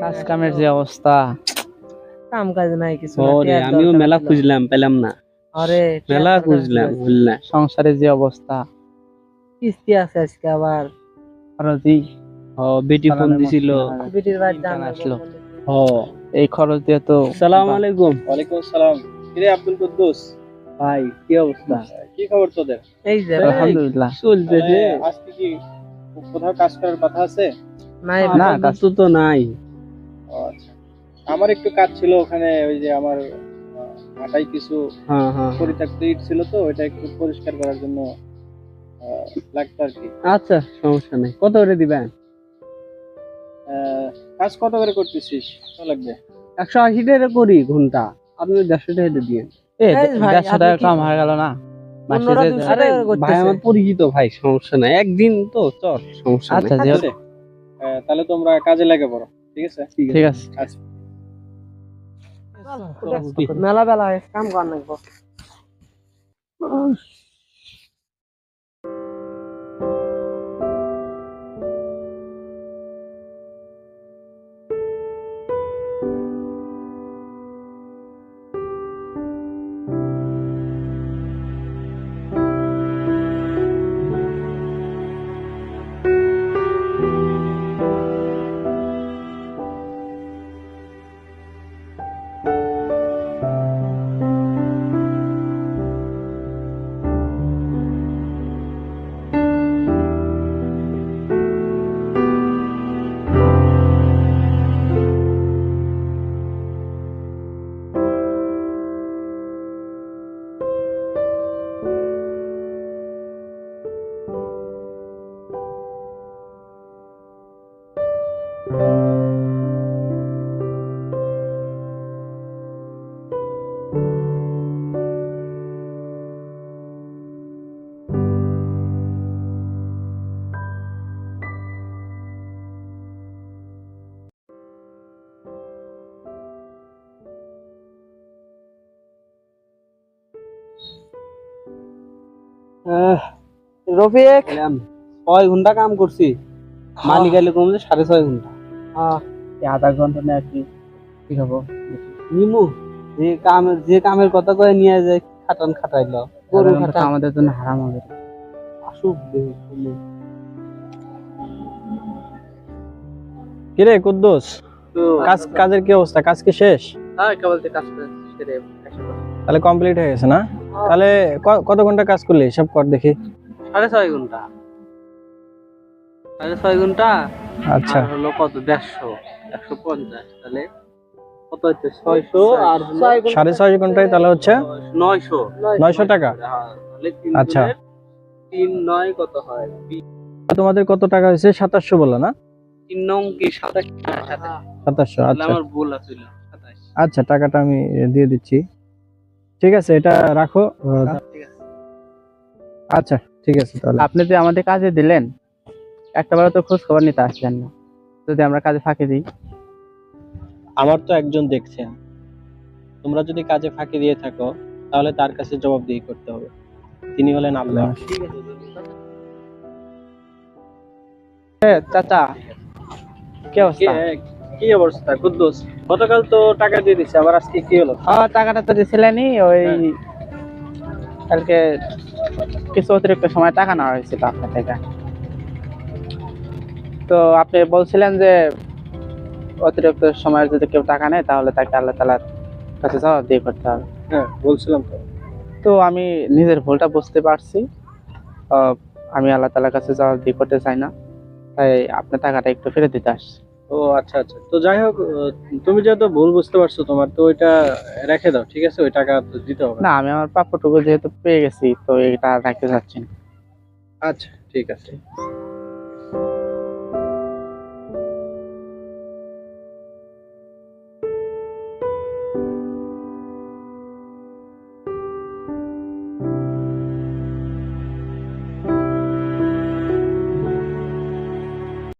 কাজ কামের যে অবস্থা। কাম কাজ নাই কিছু ওরে আমিও মেলা। খুঁজলাম পেলাম না। আরে মেলা খুঁজলাম ছিল। সংসারের যে অবস্থা। কিস্তি আছে আজকে আবার। খরচই ও বেটি ফোন দিছিল। বিটির বাড়ি আসলো। ও। এই খরচ দিয়ে তো সালাম আলাইকুম। ওয়ালাইকুম আসসালাম কিরে আব্দুল কুদ্দুস? ভাই কি অবস্থা? কি খবর তোদের? এই যে। আলহামদুলিল্লাহ। চলতেছে আজকে কি কোথাও কাজ করার কথা আছে? নাই না, না কাজ তো নাই। আচ্ছা। আমার একটু কাজ ছিল ওখানে ওই যে আমার মাথায় কিছু হ্যাঁ হ্যাঁ পরিত্যক্ত ইট ছিল তো ওইটা একটু পরিষ্কার করার জন্য লাগতো আর কি। আচ্ছা সমস্যা নাই। কত করে দিবেন? কাজ কত করে করতেছিস? কত লাগবে? একশো আশি টাকা করি ঘণ্টা আপনি দেড়শো টাকা দিয়ে দেড়শো টাকা কম হয়ে গেল না? ভাই আমার পরিচিত ভাই সমস্যা নাই। একদিন তো চল সমস্যা আচ্ছা আহ, তাহলে তোমরা কাজে লাগে পড়ো। ঠিক আছে? ঠিক আছে। আচ্ছা। মেলা বেলা কাম করার নাকবো রফিক ছয় ঘণ্টা কাম করছি। মালিক আইলে কমছে সাড়ে ছয় ঘণ্টা। আধা ঘণ্টা না কি কি হব? নিমু যে কামের যে কামের কথা কয়ে নিয়ে যায় খাটান খাটাইলো। গরু খাটা আমাদের জন্য হারাম হবে। আসুক কিরে কুদ্দুস কাজ কাজের কি অবস্থা? কাজ কি শেষ? হ্যাঁ কেবল কাজ করে সেরে তাহলে কমপ্লিট হয়ে গেছে না? তাহলে কত ঘণ্টা কাজ করলি সব কর দেখি? সাড়ে ছয় ঘণ্টা। সাড়ে ছয় ঘণ্টা? আচ্ছা। হলো কত? দেড়শো। একশো পঞ্চাশ। তাহলে কত হচ্ছে? ছয়শো আর সাড়ে ছয় ঘন্টায় তাহলে হচ্ছে? নয়শো। নয়শো। টাকা? হ্যাঁ, আচ্ছা। তিন নয় কত হয়? তোমাদের কত টাকা হয়েছে? সাতাশশো বলল না? তিন নং কি? সাতাশ সাতাশ। সাতাশশো আচ্ছা। আমার ভুল আছিল আচ্ছা টাকাটা আমি দিয়ে দিচ্ছি। ঠিক আছে এটা রাখো আচ্ছা ঠিক আছে। তাহলে। আপনি যে আমাদের কাজে দিলেন একটাবারও তো খোঁজ খবর নিতে আসলেন না। যদি আমরা কাজে ফাঁকি দিই। আমার তো একজন দেখছেন তোমরা যদি কাজে ফাঁকি দিয়ে থাকো তাহলে তার কাছে জবাবদিহি করতে হবে। তিনি হলেন আল্লাহ। ঠিক আছে চাচা কি অবস্থা? কি- কি অবস্থা? কুদ্দুস। গতকাল তো টাকা দিয়ে দিচ্ছে আবার আজকে কি হলো? ও টাকাটা তো দিছিলেনই ওই কালকে কিছু অতিরিক্ত সময় টাকা নেওয়া হয়েছিল আপনার থেকে। তো আপনি বলছিলেন যে অতিরিক্ত সময় যদি কেউ টাকা নেয় তাহলে তাকে আল্লাহ তালার কাছে জবাব দিয়ে করতে হবে। হ্যাঁ বলছিলাম তো। তো আমি নিজের ভুলটা বুঝতে পারছি। আমি আল্লাহ তালার কাছে জবাব দিয়ে করতে চাই না। তাই আপনার টাকাটা একটু ফেরত দিতে আসছি। ও আচ্ছা আচ্ছা। তো যাই হোক তুমি যেহেতু ভুল বুঝতে পারছ তোমার তো ওইটা রেখে দাও ঠিক আছে? ওই টাকা তো দিতে হবে না। আমি আমার প্রাপ্যটুকু যেহেতু পেয়ে গেছি তো এটা রাখতে চাচ্ছি আচ্ছা ঠিক আছে।